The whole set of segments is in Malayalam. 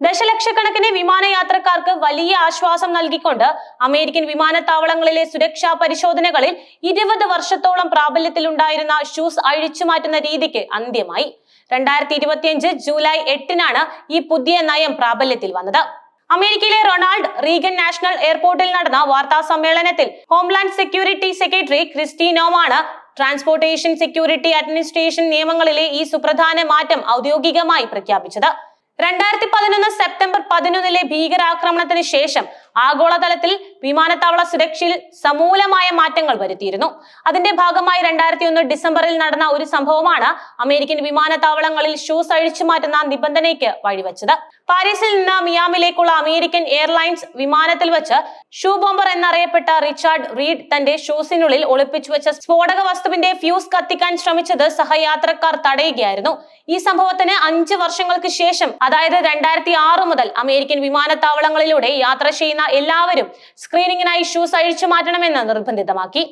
ദശലക്ഷക്കണക്കിന് വിമാനയാത്രക്കാർക്ക് വലിയ ആശ്വാസം നൽകിക്കൊണ്ട് അമേരിക്കൻ വിമാനത്താവളങ്ങളിലെ സുരക്ഷാ പരിശോധനകളിൽ ഇരുപത് വർഷത്തോളം പ്രാബല്യത്തിലുണ്ടായിരുന്ന ഷൂസ് അഴിച്ചുമാറ്റുന്ന രീതിക്ക് അന്ത്യമായി. രണ്ടായിരത്തി ഇരുപത്തിയഞ്ച് ജൂലൈ എട്ടിനാണ് ഈ പുതിയ നയം പ്രാബല്യത്തിൽ വന്നത്. അമേരിക്കയിലെ റൊണാൾഡ് റീഗൻ നാഷണൽ എയർപോർട്ടിൽ നടന്ന വാർത്താ സമ്മേളനത്തിൽ ഹോംലാൻഡ് സെക്യൂരിറ്റി സെക്രട്ടറി ക്രിസ്റ്റീനോമാണ് ട്രാൻസ്പോർട്ടേഷൻ സെക്യൂരിറ്റി അഡ്മിനിസ്ട്രേഷൻ നിയമങ്ങളിലെ ഈ സുപ്രധാന മാറ്റം ഔദ്യോഗികമായി പ്രഖ്യാപിച്ചത്. രണ്ടായിരത്തി പതിനൊന്ന് സെപ്റ്റംബർ പതിനൊന്നിലെ ഭീകരാക്രമണത്തിന് ശേഷം ആഗോളതലത്തിൽ വിമാനത്താവള സുരക്ഷയിൽ സമൂലമായ മാറ്റങ്ങൾ വരുത്തിയിരുന്നു. അതിന്റെ ഭാഗമായി രണ്ടായിരത്തി ഒന്ന് ഡിസംബറിൽ നടന്ന ഒരു സംഭവമാണ് അമേരിക്കൻ വിമാനത്താവളങ്ങളിൽ ഷൂസ് അഴിച്ചു മാറ്റുന്ന നിബന്ധനയ്ക്ക് വഴിവെച്ചത്. പാരീസിൽ നിന്ന് മിയാമിലേക്കുള്ള അമേരിക്കൻ എയർലൈൻസ് വിമാനത്തിൽ വെച്ച് ഷൂ ബോംബർ എന്നറിയപ്പെട്ട റിച്ചാർഡ് റീഡ് തന്റെ ഷൂസിനുള്ളിൽ ഒളിപ്പിച്ചു വെച്ച സ്ഫോടക വസ്തുവിന്റെ ഫ്യൂസ് കത്തിക്കാൻ ശ്രമിച്ചത് സഹയാത്രക്കാർ തടയുകയായിരുന്നു. ഈ സംഭവത്തിന് അഞ്ച് വർഷങ്ങൾക്ക് ശേഷം അതായത് രണ്ടായിരത്തി ആറ് മുതൽ അമേരിക്കൻ വിമാനത്താവളങ്ങളിലൂടെ യാത്ര ചെയ്യുന്ന എല്ലാവരും സ്ക്രീനിങ്ങിനായി ഷൂസ് അഴിച്ചു മാറ്റണമെന്ന് നിർബന്ധിതമാക്കി.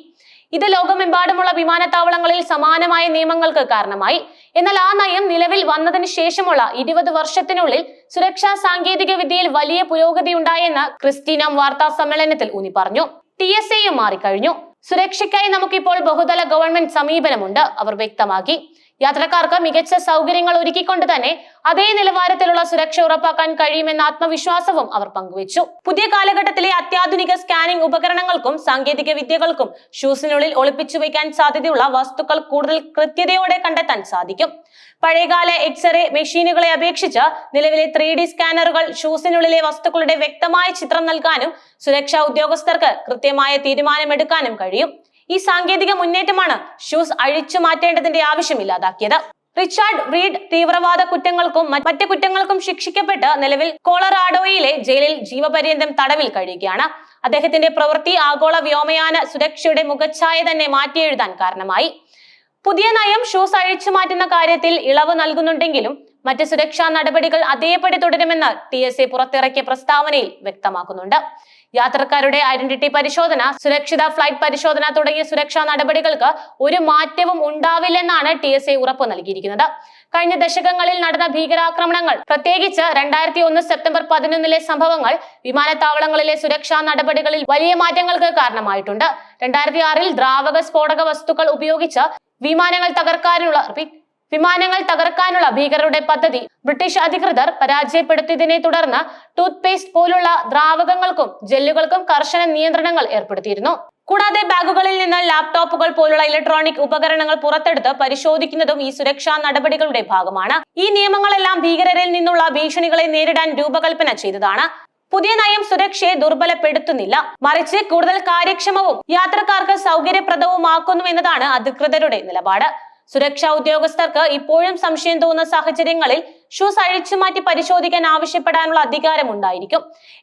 ഇത് ലോകമെമ്പാടുമുള്ള വിമാനത്താവളങ്ങളിൽ സമാനമായ നിയമങ്ങൾക്ക് കാരണമായി. എന്നാൽ ആ നയം നിലവിൽ വന്നതിന് ശേഷമുള്ള ഇരുപത് വർഷത്തിനുള്ളിൽ സുരക്ഷാ സാങ്കേതിക വിദ്യയിൽ വലിയ പുരോഗതി ഉണ്ടായെന്ന് ക്രിസ്റ്റീനം വാർത്താ സമ്മേളനത്തിൽ ഊന്നി പറഞ്ഞു. ടി എസ് എയും മാറിക്കഴിഞ്ഞു. സുരക്ഷയ്ക്കായി നമുക്കിപ്പോൾ ബഹുതല ഗവൺമെന്റ് സമീപനമുണ്ട് അവർ വ്യക്തമാക്കി. യാത്രക്കാർക്ക് മികച്ച സൗകര്യങ്ങൾ ഒരുക്കിക്കൊണ്ട് തന്നെ അതേ നിലവാരത്തിലുള്ള സുരക്ഷ ഉറപ്പാക്കാൻ കഴിയുമെന്ന ആത്മവിശ്വാസവും അവർ പങ്കുവച്ചു. പുതിയ കാലഘട്ടത്തിലെ അത്യാധുനിക സ്കാനിംഗ് ഉപകരണങ്ങൾക്കും സാങ്കേതിക വിദ്യകൾക്കും ഷൂസിനുള്ളിൽ ഒളിപ്പിച്ചു വയ്ക്കാൻ സാധ്യതയുള്ള വസ്തുക്കൾ കൂടുതൽ കൃത്യതയോടെ കണ്ടെത്താൻ സാധിക്കും. പഴയകാല എക്സ്റേ മെഷീനുകളെ അപേക്ഷിച്ച് നിലവിലെ ത്രീ ഡി സ്കാനറുകൾ ഷൂസിനുള്ളിലെ വസ്തുക്കളുടെ വ്യക്തമായ ചിത്രം നൽകാനും സുരക്ഷാ ഉദ്യോഗസ്ഥർക്ക് കൃത്യമായ തീരുമാനമെടുക്കാനും കഴിയും. ഈ സാങ്കേതിക മുന്നേറ്റമാണ് ഷൂസ് അഴിച്ചു മാറ്റേണ്ടതിന്റെ ആവശ്യം ഇല്ലാതാക്കിയത്. റിച്ചാർഡ് റീഡ് തീവ്രവാദ കുറ്റങ്ങൾക്കും മറ്റ് കുറ്റങ്ങൾക്കും ശിക്ഷിക്കപ്പെട്ട് നിലവിൽ കോളറാഡോയിലെ ജയിലിൽ ജീവപര്യന്തം തടവിൽ കഴിയുകയാണ്. അദ്ദേഹത്തിന്റെ പ്രവൃത്തി ആഗോള വ്യോമയാന സുരക്ഷയുടെ മുഖച്ഛായ തന്നെ മാറ്റിയെഴുതാൻ കാരണമായി. പുതിയ നയം ഷൂസ് അഴിച്ചു മാറ്റുന്ന കാര്യത്തിൽ ഇളവ് നൽകുന്നുണ്ടെങ്കിലും മറ്റ് സുരക്ഷാ നടപടികൾ അതേപടി തുടരുമെന്ന് ടി എസ് എ പുറത്തിറക്കിയ പ്രസ്താവനയിൽ വ്യക്തമാക്കുന്നുണ്ട്. യാത്രക്കാരുടെ ഐഡന്റിറ്റി പരിശോധന സുരക്ഷിത ഫ്ലൈറ്റ് പരിശോധന തുടങ്ങിയ സുരക്ഷാ നടപടികൾക്ക് ഒരു മാറ്റവും ഉണ്ടാവില്ലെന്നാണ് ടി എസ് എ ഉറപ്പ് നൽകിയിരിക്കുന്നത്. കഴിഞ്ഞ ദശകങ്ങളിൽ നടന്ന ഭീകരാക്രമണങ്ങൾ പ്രത്യേകിച്ച് രണ്ടായിരത്തി ഒന്ന് സെപ്റ്റംബർ പതിനൊന്നിലെ സംഭവങ്ങൾ വിമാനത്താവളങ്ങളിലെ സുരക്ഷാ നടപടികളിൽ വലിയ മാറ്റങ്ങൾക്ക് കാരണമായിട്ടുണ്ട്. രണ്ടായിരത്തി ആറിൽ ദ്രാവക സ്ഫോടക വസ്തുക്കൾ ഉപയോഗിച്ച് വിമാനങ്ങൾ തകർക്കാനുള്ള വിമാനങ്ങൾ തകർക്കാനുള്ള ഭീകരരുടെ പദ്ധതി ബ്രിട്ടീഷ് അധികൃതർ പരാജയപ്പെടുത്തിയതിനെ തുടർന്ന് ടൂത്ത് പേസ്റ്റ് പോലുള്ള ദ്രാവകങ്ങൾക്കും ജെല്ലുകൾക്കും കർശന നിയന്ത്രണങ്ങൾ ഏർപ്പെടുത്തിയിരുന്നു. കൂടാതെ ബാഗുകളിൽ നിന്ന് ലാപ്ടോപ്പുകൾ പോലുള്ള ഇലക്ട്രോണിക് ഉപകരണങ്ങൾ പുറത്തെടുത്ത് പരിശോധിക്കുന്നതും ഈ സുരക്ഷാ നടപടികളുടെ ഭാഗമാണ്. ഈ നിയമങ്ങളെല്ലാം ഭീകരരിൽ നിന്നുള്ള ഭീഷണികളെ നേരിടാൻ രൂപകൽപ്പന ചെയ്തതാണ്. പുതിയ നയം സുരക്ഷയെ ദുർബലപ്പെടുത്തുന്നില്ല. മറിച്ച് കൂടുതൽ കാര്യക്ഷമവും യാത്രക്കാർക്ക് സൗകര്യപ്രദവുമാക്കുന്നു എന്നതാണ് അധികൃതരുടെ നിലപാട്. സുരക്ഷാ ഉദ്യോഗസ്ഥർക്ക് ഇപ്പോഴും സംശയം തോന്നുന്ന സാഹചര്യങ്ങളിൽ ഷൂസ് അഴിച്ചു മാറ്റി പരിശോധിക്കാൻ ആവശ്യപ്പെടാനുള്ള അധികാരം ഉണ്ടായിരിക്കും.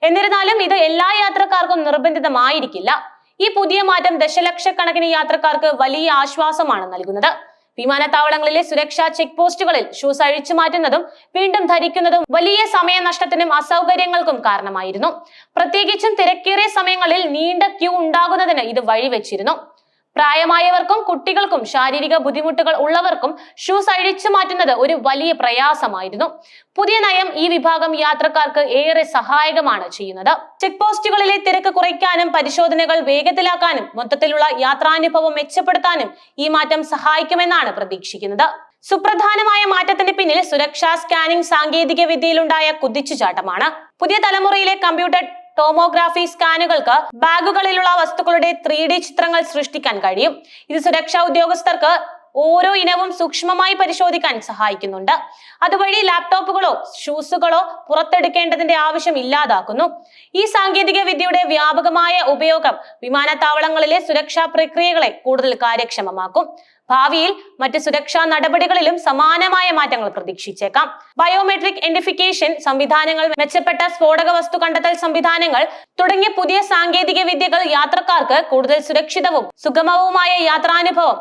എന്നിരുന്നാലും ഇത് എല്ലാ യാത്രക്കാർക്കും നിർബന്ധിതമായിരിക്കില്ല. ഈ പുതിയ മാറ്റം ദശലക്ഷക്കണക്കിന് യാത്രക്കാർക്ക് വലിയ ആശ്വാസമാണ് നൽകുന്നത്. വിമാനത്താവളങ്ങളിലെ സുരക്ഷാ ചെക്ക് പോസ്റ്റുകളിൽ ഷൂസ് അഴിച്ചു മാറ്റുന്നതും വീണ്ടും ധരിക്കുന്നതും വലിയ സമയനഷ്ടത്തിനും അസൗകര്യങ്ങൾക്കും കാരണമായിരുന്നു. പ്രത്യേകിച്ചും തിരക്കേറിയ സമയങ്ങളിൽ നീണ്ട ക്യൂ ഉണ്ടാകുന്നതിന് ഇത് വഴിവെച്ചിരുന്നു. പ്രായമായവർക്കും കുട്ടികൾക്കും ശാരീരിക ബുദ്ധിമുട്ടുകൾ ഉള്ളവർക്കും ഷൂസ് അഴിച്ചു മാറ്റുന്നത് ഒരു വലിയ പ്രയാസമായിരുന്നു. പുതിയ നയം ഈ വിഭാഗം യാത്രക്കാർക്ക് ഏറെ സഹായകമാണ് ചെയ്യുന്നത്. ചെക്ക് പോസ്റ്റുകളിലെ തിരക്ക് കുറയ്ക്കാനും പരിശോധനകൾ വേഗത്തിലാക്കാനും മൊത്തത്തിലുള്ള യാത്രാനുഭവം മെച്ചപ്പെടുത്താനും ഈ മാറ്റം സഹായിക്കുമെന്നാണ് പ്രതീക്ഷിക്കുന്നത്. സുപ്രധാനമായ മാറ്റത്തിന് പിന്നിൽ സുരക്ഷാ സ്കാനിംഗ് സാങ്കേതിക വിദ്യയിലുണ്ടായ കുതിച്ചുചാട്ടമാണ്. പുതിയ തലമുറയിലെ കമ്പ്യൂട്ടർ ടോമോഗ്രാഫി സ്കാനുകൾക്ക് ബാഗുകളിലുള്ള വസ്തുക്കളുടെ ത്രീ ചിത്രങ്ങൾ സൃഷ്ടിക്കാൻ കഴിയും. ഇത് സുരക്ഷാ ഉദ്യോഗസ്ഥർക്ക് ഓരോ ഇനവും സൂക്ഷ്മമായി പരിശോധിക്കാൻ സഹായിക്കുന്നുണ്ട്. അതുവഴി ലാപ്ടോപ്പുകളോ ഷൂസുകളോ പുറത്തെടുക്കേണ്ടതിന്റെ ആവശ്യം ഇല്ലാതാക്കുന്നു. ഈ സാങ്കേതിക വിദ്യയുടെ വ്യാപകമായ ഉപയോഗം വിമാനത്താവളങ്ങളിലെ സുരക്ഷാ പ്രക്രിയകളെ കൂടുതൽ കാര്യക്ഷമമാക്കും. ഭാവിയിൽ മറ്റ് സുരക്ഷാ നടപടികളിലും സമാനമായ മാറ്റങ്ങൾ പ്രതീക്ഷിച്ചേക്കാം. ബയോമെട്രിക് ഐഡന്റിഫിക്കേഷൻ സംവിധാനങ്ങൾ മെച്ചപ്പെട്ട സ്ഫോടക വസ്തു കണ്ടെത്തൽ സംവിധാനങ്ങൾ തുടങ്ങിയ പുതിയ സാങ്കേതിക വിദ്യകൾ യാത്രക്കാർക്ക് കൂടുതൽ സുരക്ഷിതവും സുഗമവുമായ യാത്രാനുഭവം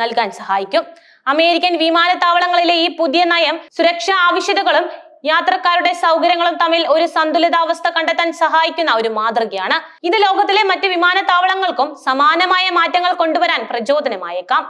നൽകാൻ സഹായിക്കും. അമേരിക്കൻ വിമാനത്താവളങ്ങളിലെ ഈ പുതിയ നയം സുരക്ഷാ ആവശ്യകതകളും യാത്രക്കാരുടെ സൗകര്യങ്ങളും തമ്മിൽ ഒരു സന്തുലിതാവസ്ഥ കണ്ടെത്താൻ സഹായിക്കുന്ന ഒരു മാതൃകയാണ്. ഇത് ലോകത്തിലെ മറ്റ് വിമാനത്താവളങ്ങൾക്കും സമാനമായ മാറ്റങ്ങൾ കൊണ്ടുവരാൻ പ്രചോദനമായേക്കാം.